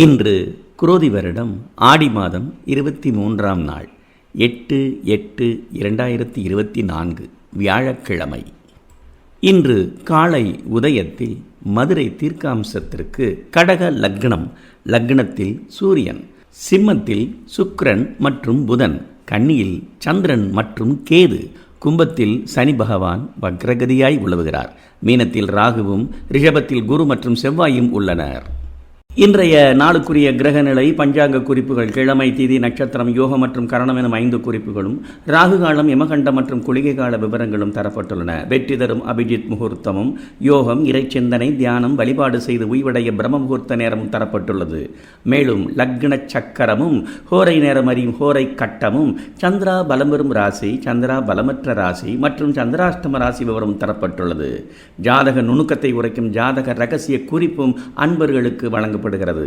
இன்று குரோதி வருடம் ஆடி மாதம் இருபத்தி மூன்றாம் நாள் எட்டு எட்டு இரண்டாயிரத்தி இருபத்தி நான்கு வியாழக்கிழமை. இன்று காலை உதயத்தில் மதுரை தீர்க்காம்சத்திற்கு கடக லக்னம் லக்னத்தில் சூரியன் சிம்மத்தில் சுக்கிரன் மற்றும் புதன் கன்னியில் சந்திரன் மற்றும் கேது கும்பத்தில் சனி பகவான் வக்ரகதியாய் உழுவுகிறார். மீனத்தில் ராகுவும் ரிஷபத்தில் குரு மற்றும் செவ்வாயும் உள்ளனர். இன்றைய நாளுக்குரிய கிரகநிலை பஞ்சாங்க குறிப்புகள் கிழமை தீதி நட்சத்திரம் யோகம் மற்றும் கரணம் எனும் ஐந்து குறிப்புகளும் ராகு காலம் யமகண்டம் மற்றும் குளிகை கால விவரங்களும் தரப்பட்டுள்ளன. வெற்றி தரும் அபிஜித் முகூர்த்தமும் யோகம் இறைச்சிந்தனை தியானம் வழிபாடு செய்து உய்வடைய பிரம்ம முகூர்த்த நேரமும் தரப்பட்டுள்ளது. மேலும் லக்ன சக்கரமும் ஹோரை நேரம் அறியும் ஹோரை கட்டமும் சந்திரா பலம்பெறும் ராசி சந்திரா பலமற்ற ராசி மற்றும் சந்திராஷ்டம ராசி விவரம் தரப்பட்டுள்ளது. ஜாதக நுணுக்கத்தை உரைக்கும் ஜாதக ரகசிய குறிப்பும் அன்பர்களுக்கு வழங்கப்படுகிறது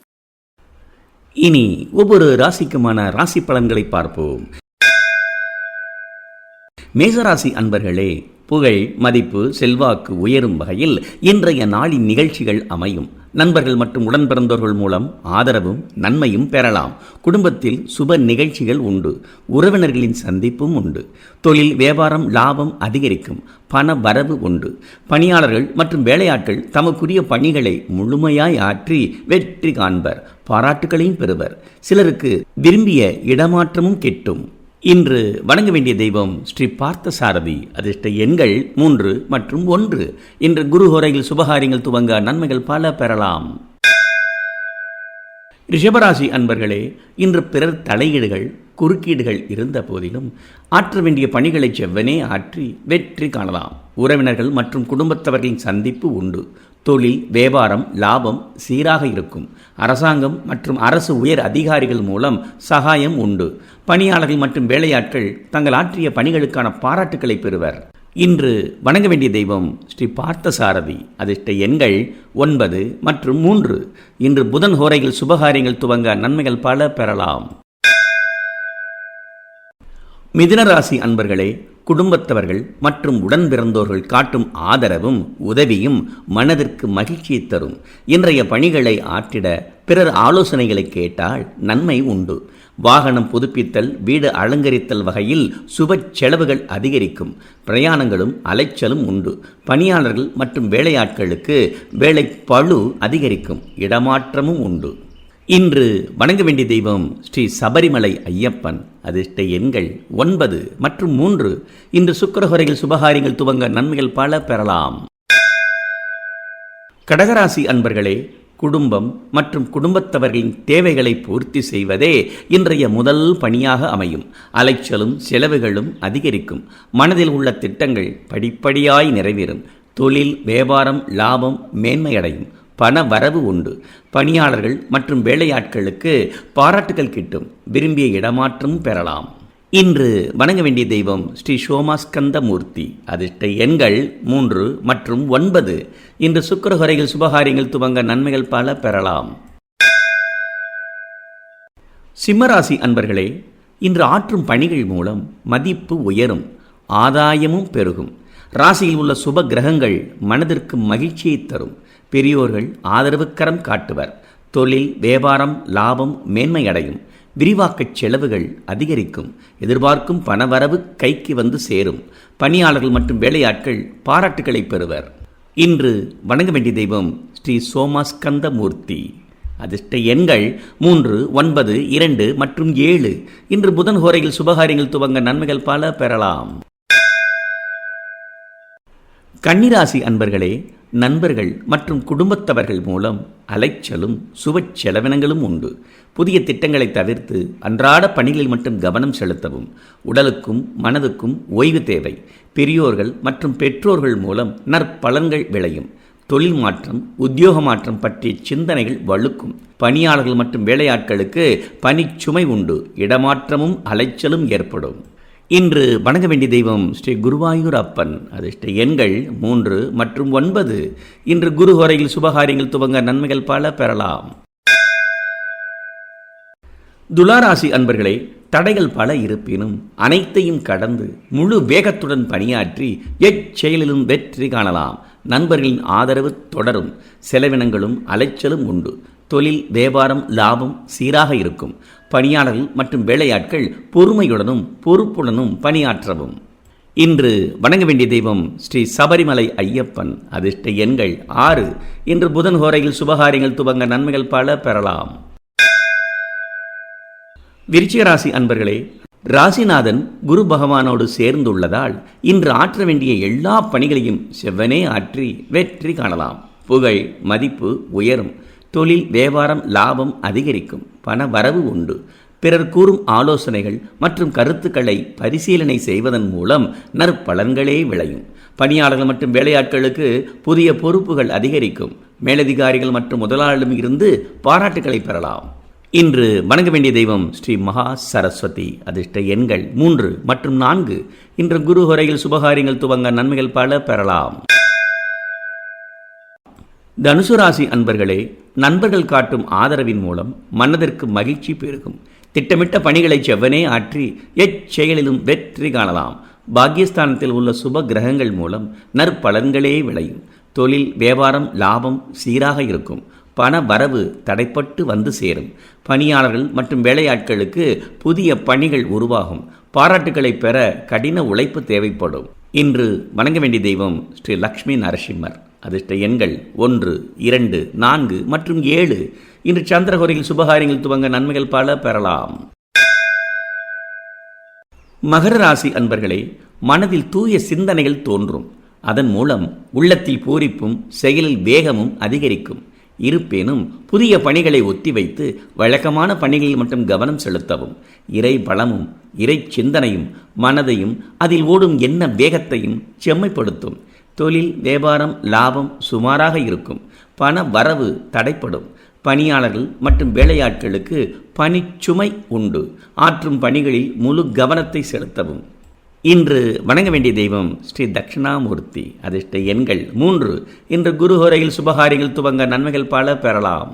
இனி ஒவ்வொரு ராசிக்குமான ராசி பலன்களை பார்ப்போம். மேசராசி அன்பர்களே புகழ் மதிப்பு செல்வாக்கு உயரும் வகையில் இன்றைய நாளின் நிகழ்ச்சிகள் அமையும். நண்பர்கள் மற்றும் உடன்பிறந்தோர்கள் மூலம் ஆதரவும் நன்மையும் பெறலாம். குடும்பத்தில் சுப நிகழ்ச்சிகள் உண்டு. உறவினர்களின் சந்திப்பும் உண்டு. தொழில் வியாபாரம் லாபம் அதிகரிக்கும். பண வரவு உண்டு. பணியாளர்கள் மற்றும் வேலையாட்கள் தமக்குரிய பணிகளை முழுமையாய் ஆற்றி வெற்றி காண்பர் பாராட்டுகளையும் பெறுவர். சிலருக்கு விரும்பிய இடமாற்றமும் கிட்டும். இன்று வணங்க வேண்டிய தெய்வம் ஸ்ரீ பார்த்த சாரதி அதிர்ஷ்ட எண்கள் மூன்று மற்றும் ஒன்று. இன்று குரு ஹோரையில் சுபகாரியங்கள் துவங்க நன்மைகள் பல பெறலாம். ரிஷபராசி அன்பர்களே இன்று பிறர் தலையீடுகள் குறுக்கீடுகள் இருந்த போதிலும் ஆற்ற வேண்டிய பணிகளை செவ்வனே ஆற்றி வெற்றி காணலாம். உறவினர்கள் மற்றும் குடும்பத்தவர்களின் சந்திப்பு உண்டு. தொழில் வியாபாரம் லாபம் சீராக இருக்கும். அரசாங்கம் மற்றும் அரசு உயர் அதிகாரிகள் மூலம் சகாயம் உண்டு. பணியாளர்கள் மற்றும் வேலையாட்கள் தங்கள் ஆற்றிய பணிகளுக்கான பாராட்டுக்களை பெறுவர். இன்று வணங்க வேண்டிய தெய்வம் ஸ்ரீ பார்த்தசாரதி. அதிர்ஷ்ட எண்கள் ஒன்பது மற்றும் மூன்று. இன்று புதன் ஹோரையில் சுபகாரியங்கள் துவங்க நன்மைகள் பல பெறலாம். மிதுனராசி அன்பர்களே குடும்பத்தவர்கள் மற்றும் உடன் பிறந்தோர்கள் காட்டும் ஆதரவும் உதவியும் மனதிற்கு மகிழ்ச்சியை தரும். இன்றைய பணிகளை ஆற்றிட பிறர் ஆலோசனைகளை கேட்டால் நன்மை உண்டு. வாகனம் புதுப்பித்தல் வீடு அலங்கரித்தல் வகையில் சுப செலவுகள் அதிகரிக்கும். பிரயாணங்களும் அலைச்சலும் உண்டு. பணியாளர்கள் மற்றும் வேலையாட்களுக்கு வேலை பழு அதிகரிக்கும். இடமாற்றமும் உண்டு. இன்று வணங்க வேண்டிய தெய்வம் ஸ்ரீ சபரிமலை ஐயப்பன். அதிர்ஷ்ட எண்கள் ஒன்பது மற்றும் மூன்று. இன்று சுக்கரஹொரையில் சுபகாரியங்கள் துவங்க நன்மைகள் பல பெறலாம். கடகராசி அன்பர்களே குடும்பம் மற்றும் குடும்பத்தவர்களின் தேவைகளை பூர்த்தி செய்வதே இன்றைய முதல் பணியாக அமையும். அலைச்சலும் செலவுகளும் அதிகரிக்கும். மனதில் உள்ள திட்டங்கள் படிப்படியாய் நிறைவேறும். தொழில் வியாபாரம் லாபம் மேன்மையடையும். பண வரவு உண்டு. பணியாளர்கள் மற்றும் வேலையாட்களுக்கு பாராட்டுகள் கிட்டும். விரும்பிய இடமாற்றம் பெறலாம். இன்று வணங்க வேண்டிய தெய்வம் ஸ்ரீ சோமாஸ்கந்தமூர்த்தி அதிர்ஷ்ட எண்கள் மூன்று மற்றும் ஒன்பது. இன்று சுக்கரகுறைகள் சுபகாரியங்கள் துவங்க நன்மைகள் பல பெறலாம். சிம்மராசி அன்பர்களே இன்று ஆற்றும் பணிகள் மூலம் மதிப்பு உயரும் ஆதாயமும் பெருகும். ராசியில் உள்ள சுப கிரகங்கள் மனதிற்கு மகிழ்ச்சியை தரும். பெரியோர்கள் ஆதரவுக்கரம் காட்டுவர். தொழில் வியாபாரம் லாபம் மேன்மை அடையும் விரிவாக்கச் செலவுகள் அதிகரிக்கும். எதிர்பார்க்கும் பணவரவு கைக்கு வந்து சேரும். பணியாளர்கள் மற்றும் வேலையாட்கள் பாராட்டுகளை பெறுவர். இன்று வணங்க வேண்டிய தெய்வம் ஸ்ரீ சோமாஸ்கந்த மூர்த்தி அதிர்ஷ்ட எண்கள் மூன்று ஒன்பது இரண்டு மற்றும் ஏழு. இன்று புதன் ஹோரையில் சுபகாரியங்கள் துவங்க நன்மைகள் பல பெறலாம். கன்னிராசி அன்பர்களே நண்பர்கள் மற்றும் குடும்பத்தவர்கள் மூலம் அலைச்சலும் சுவச் செலவினங்களும் உண்டு. புதிய திட்டங்களை தவிர்த்து அன்றாட பணிகளில் மட்டும் கவனம் செலுத்தவும் உடலுக்கும் மனதுக்கும் ஓய்வு தேவை. பெரியோர்கள் மற்றும் பெற்றோர்கள் மூலம் நற்பலன்கள் விளையும். தொழில் மாற்றம் உத்தியோக மாற்றம் பற்றிய சிந்தனைகள் வலுக்கும் பணியாளர்கள் மற்றும் வேலையாட்களுக்கு பணிச்சுமை உண்டு. இடமாற்றமும் அலைச்சலும் ஏற்படும். இன்று வணங்க வேண்டிய தெய்வம் ஸ்ரீ குருவாயூர் அப்பன் அதிர்ஷ்ட எண்கள் மூன்று மற்றும் ஒன்பது. இன்று குரு ஹோரையில் சுபகாரியங்கள் துவங்க நன்மைகள் பல பெறலாம். துளாராசி அன்பர்களே தடைகள் பல இருப்பினும் அனைத்தையும் கடந்து முழு வேகத்துடன் பணியாற்றி எச்செயலிலும் வெற்றி காணலாம். நண்பர்களின் ஆதரவு தொடரும். செலவினங்களும் அலைச்சலும் உண்டு. தொழில் வியாபாரம் லாபம் சீராக இருக்கும். பணியாளர்கள் மற்றும் வேலையாட்கள் பொறுமையுடனும் பொறுப்புடனும் பணியாற்றவும். இன்று வணங்க வேண்டிய தெய்வம் ஸ்ரீ சபரிமலை ஐயப்பன். அதிர்ஷ்ட எண்கள் ஆறு. இன்று புதன் ஹோரையில் சுபகாரியங்கள் துவங்க நன்மைகள் பல பெறலாம். விருச்சிகராசி அன்பர்களே ராசிநாதன் குரு பகவானோடு சேர்ந்துள்ளதால் இன்று ஆற்ற வேண்டிய எல்லா பணிகளையும் செவ்வனே ஆற்றி வெற்றி காணலாம். புகழ் மதிப்பு உயரும். தொழில் வியாபாரம் லாபம் அதிகரிக்கும். பண வரவு உண்டு. பிறர் கூறும் ஆலோசனைகள் மற்றும் கருத்துக்களை பரிசீலனை செய்வதன் மூலம் நற்பலன்களே விளையும். பணியாளர்கள் மற்றும் வேலையாட்களுக்கு புதிய பொறுப்புகள் அதிகரிக்கும். மேலதிகாரிகள் மற்றும் முதலாளிடம் இருந்து பாராட்டுகளை பெறலாம். இன்று வணங்க வேண்டிய தெய்வம் ஸ்ரீ மகா சரஸ்வதி அதிர்ஷ்ட எண்கள் மூன்று மற்றும் நான்கு. இன்று குரு ஹொரையில் சுபகாரியங்கள் துவங்க நன்மைகள் பல பெறலாம். தனுசு ராசி அன்பர்களே நண்பர்கள் காட்டும் ஆதரவின் மூலம் மனதிற்கு மகிழ்ச்சி பெருகும். திட்டமிட்ட பணிகளை செவ்வனே ஆற்றி எச்செயலிலும் வெற்றி காணலாம். பாக்கியஸ்தானத்தில் உள்ள சுப கிரகங்கள் மூலம் நற்பலன்களே விளையும். தொழில் வியாபாரம் லாபம் சீராக இருக்கும். பண வரவு தடைப்பட்டு வந்து சேரும். பணியாளர்கள் மற்றும் வேலையாட்களுக்கு புதிய பணிகள் உருவாகும். பாராட்டுகளை பெற கடின உழைப்பு தேவைப்படும். இன்று வணங்க வேண்டிய தெய்வம் ஸ்ரீ லக்ஷ்மி நரசிம்மர். அதிர்ஷ்ட எண்கள் ஒன்று இரண்டு நான்கு மற்றும் ஏழு. இன்று சந்திரகோரையில் சுபகாரியங்கள் துவங்க நன்மைகள் பல பெறலாம். மகர ராசி அன்பர்களே மனதில் தூய சிந்தனைகள் தோன்றும். அதன் மூலம் உள்ளத்தில் பூரிப்பும் செயலில் வேகமும் அதிகரிக்கும். இருப்பினும் புதிய பணிகளை ஒத்திவைத்து வழக்கமான பணிகளில் மட்டும் கவனம் செலுத்தவும். இறை பலமும் இறை சிந்தனையும் மனதையும் அதில் ஓடும் என்ன வேகத்தையும் செம்மைப்படுத்தும். தொழில் வியாபாரம் லாபம் சுமாராக இருக்கும். பண வரவு தடைப்படும். பணியாளர்கள் மற்றும் வேலையாட்களுக்கு பணிச்சுமை உண்டு. ஆற்றும் பணிகளில் முழு கவனத்தை செலுத்தவும். இன்று வணங்க வேண்டிய தெய்வம் ஸ்ரீ தட்சிணாமூர்த்தி. அதிர்ஷ்ட எண்கள் மூன்று. இன்று குருஹோரையில் சுபகாரிகள் துவங்க நன்மைகள் பல பெறலாம்.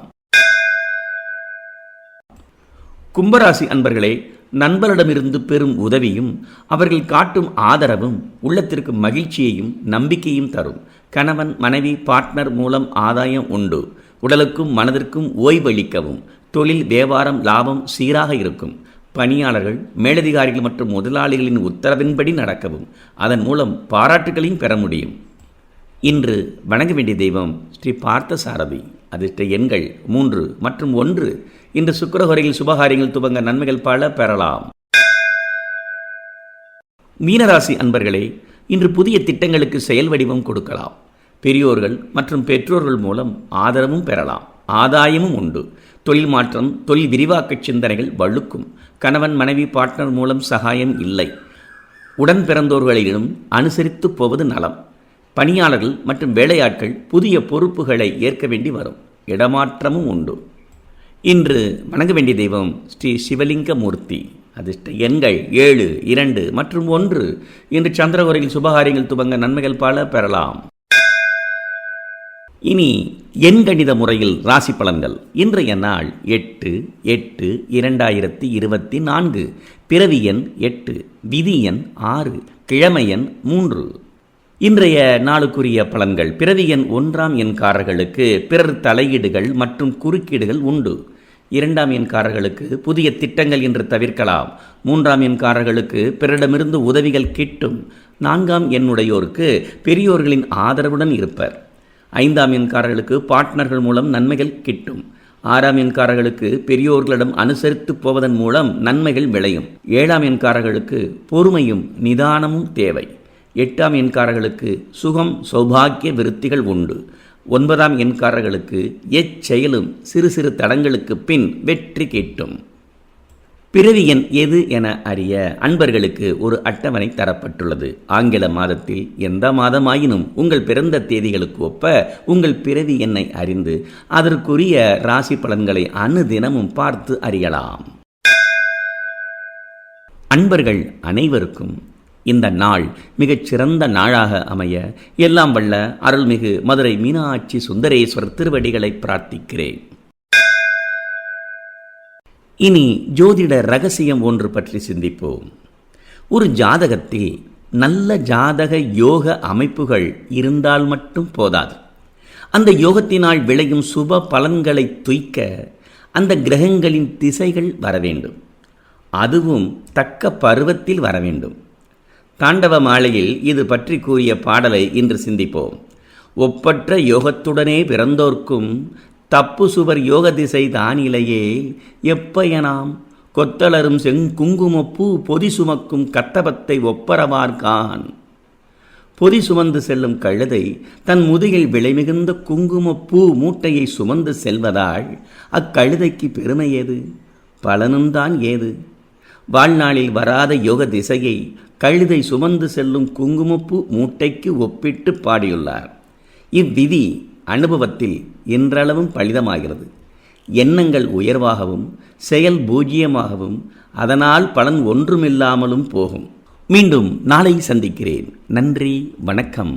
கும்பராசி அன்பர்களே நண்பரிடமிருந்து பெறும் உதவியும் அவர்கள் காட்டும் ஆதரவும் உள்ளத்திற்கு மகிழ்ச்சியையும் நம்பிக்கையும் தரும். கணவன் மனைவி பார்ட்னர் மூலம் ஆதாயம் உண்டு. உடலுக்கும் மனதிற்கும் ஓய்வளிக்கவும். தொழில் வியாபாரம் லாபம் சீராக இருக்கும். பணியாளர்கள் மேலதிகாரிகள் மற்றும் முதலாளிகளின் உத்தரவின்படி நடக்கவும். அதன் மூலம் பாராட்டுகளையும் பெற முடியும். இன்று வணங்க வேண்டிய தெய்வம் ஸ்ரீ பார்த்த சாரதி அதிர்ஷ்ட எண்கள் மூன்று மற்றும் ஒன்று. இன்று சுக்கரஹொரையில் சுபகாரியங்கள் துவங்க நன்மைகள் பல பெறலாம். மீனராசி அன்பர்களே இன்று புதிய திட்டங்களுக்கு செயல் வடிவம் கொடுக்கலாம். பெரியோர்கள் மற்றும் பெற்றோர்கள் மூலம் ஆதரவும் பெறலாம். ஆதாயமும் உண்டு. தொழில் மாற்றம் தொழில் விரிவாக்க சிந்தனைகள் வழுக்கும். கணவன் மனைவி பார்ட்னர் மூலம் சகாயம் இல்லை. உடன் பிறந்தோர்களிடம் அனுசரித்து போவது நலம். பணியாளர்கள் மற்றும் வேலையாட்கள் புதிய பொறுப்புகளை ஏற்க வேண்டி வரும். இடமாற்றமும் உண்டு. இன்று வணங்க வேண்டிய தெய்வம் ஸ்ரீ சிவலிங்க மூர்த்தி அதிர்ஷ்ட எண்கள் ஏழு இரண்டு மற்றும் ஒன்று. இன்று சந்திரகுரையில் சுபகாரியங்கள் துவங்க நன்மைகள் பல பெறலாம். இனி எண்கணித முறையில் ராசி பலன்கள். இன்றைய நாள் எட்டு எட்டு இரண்டாயிரத்தி இருபத்தி நான்கு. பிறவி எண் எட்டு விதி எண் ஆறு கிழமை எண் மூன்று. இன்றைய நாளுக்குரிய பலன்கள். பிறவி எண் ஒன்றாம் எண்காரர்களுக்கு பிறர் தலையீடுகள் மற்றும் குறுக்கீடுகள் உண்டு. இரண்டாம் எண்காரர்களுக்கு புதிய திட்டங்கள் என்று தவிர்க்கலாம். மூன்றாம் எண்காரர்களுக்கு பிறரிடமிருந்து உதவிகள் கிட்டும். நான்காம் எண்ணுடையோருக்கு பெரியோர்களின் ஆதரவுடன் இருப்பர். ஐந்தாம் எண்காரர்களுக்கு பார்ட்னர்கள் மூலம் நன்மைகள் கிட்டும். ஆறாம் எண்காரர்களுக்கு பெரியோர்களிடம் அனுசரித்து போவதன் மூலம் நன்மைகள் விளையும். ஏழாம் எண்காரர்களுக்கு பொறுமையும் நிதானமும் தேவை. எட்டாம் எண்காரர்களுக்கு சுகம் சௌபாக்கிய விருத்திகள் உண்டு. ஒன்பதாம் எண்காரர்களுக்கு எச்செயலும் சிறு சிறு தடங்களுக்கு பின் வெற்றி கிட்டும். பிறவி எண் எது என அறிய அன்பர்களுக்கு ஒரு அட்டவணை தரப்பட்டுள்ளது. ஆங்கில மாதத்தில் எந்த மாதமாயினும் உங்கள் பிறந்த தேதிகளுக்கு ஒப்ப உங்கள் பிறவி எண்ணை அறிந்து அதற்குரிய ராசி பலன்களை அனுதினமும் பார்த்து அறியலாம். அன்பர்கள் அனைவருக்கும் இந்த நாள் மிகச் சிறந்த நாளாக அமைய எல்லாம் வல்ல அருள்மிகு மதுரை மீனாட்சி சுந்தரேஸ்வரர் திருவடிகளை பிரார்த்திக்கிறேன். இனி ஜோதிட ரகசியம் ஒன்று பற்றி சிந்திப்போம். ஒரு ஜாதகத்தில் நல்ல ஜாதக யோக அமைப்புகள் இருந்தால் மட்டும் போதாது. அந்த யோகத்தினால் விளையும் சுப பலன்களை துய்க்க அந்த கிரகங்களின் திசைகள் வர வேண்டும். அதுவும் தக்க பருவத்தில் வர வேண்டும். தாண்டவ மாலையில் இது பற்றி கூறிய பாடலை இன்று சிந்திப்போம். ஒப்பற்ற யோகத்துடனே பிறந்தோர்க்கும் தப்பு சுவர் யோக திசை தானிலையே எப்பயனாம் கொத்தளரும் செங்குங்குமப்பூ பொதி சுமக்கும் கத்தபத்தை ஒப்பரவார்கான். பொதி சுமந்து செல்லும் கழுதை தன் முதுகில் விலைமிகுந்த குங்குமப்பூ மூட்டையை சுமந்து செல்வதால் அக்கழுதைக்கு பெருமை ஏது? பலனும்தான் ஏது? வாழ்நாளில் வராத யோக திசையை கழுதை சுமந்து செல்லும் குங்குமப்பூ மூட்டைக்கு ஒப்பிட்டு பாடியுள்ளார். இவ்விதி அனுபவத்தில் இன்றளவும் பலிதமாகிறது. எண்ணங்கள் உயர்வாகவும் செயல் பூஜ்ஜியமாகவும் அதனால் பலன் ஒன்றுமில்லாமலும் போகும். மீண்டும் நாளை சந்திக்கிறேன். நன்றி வணக்கம்.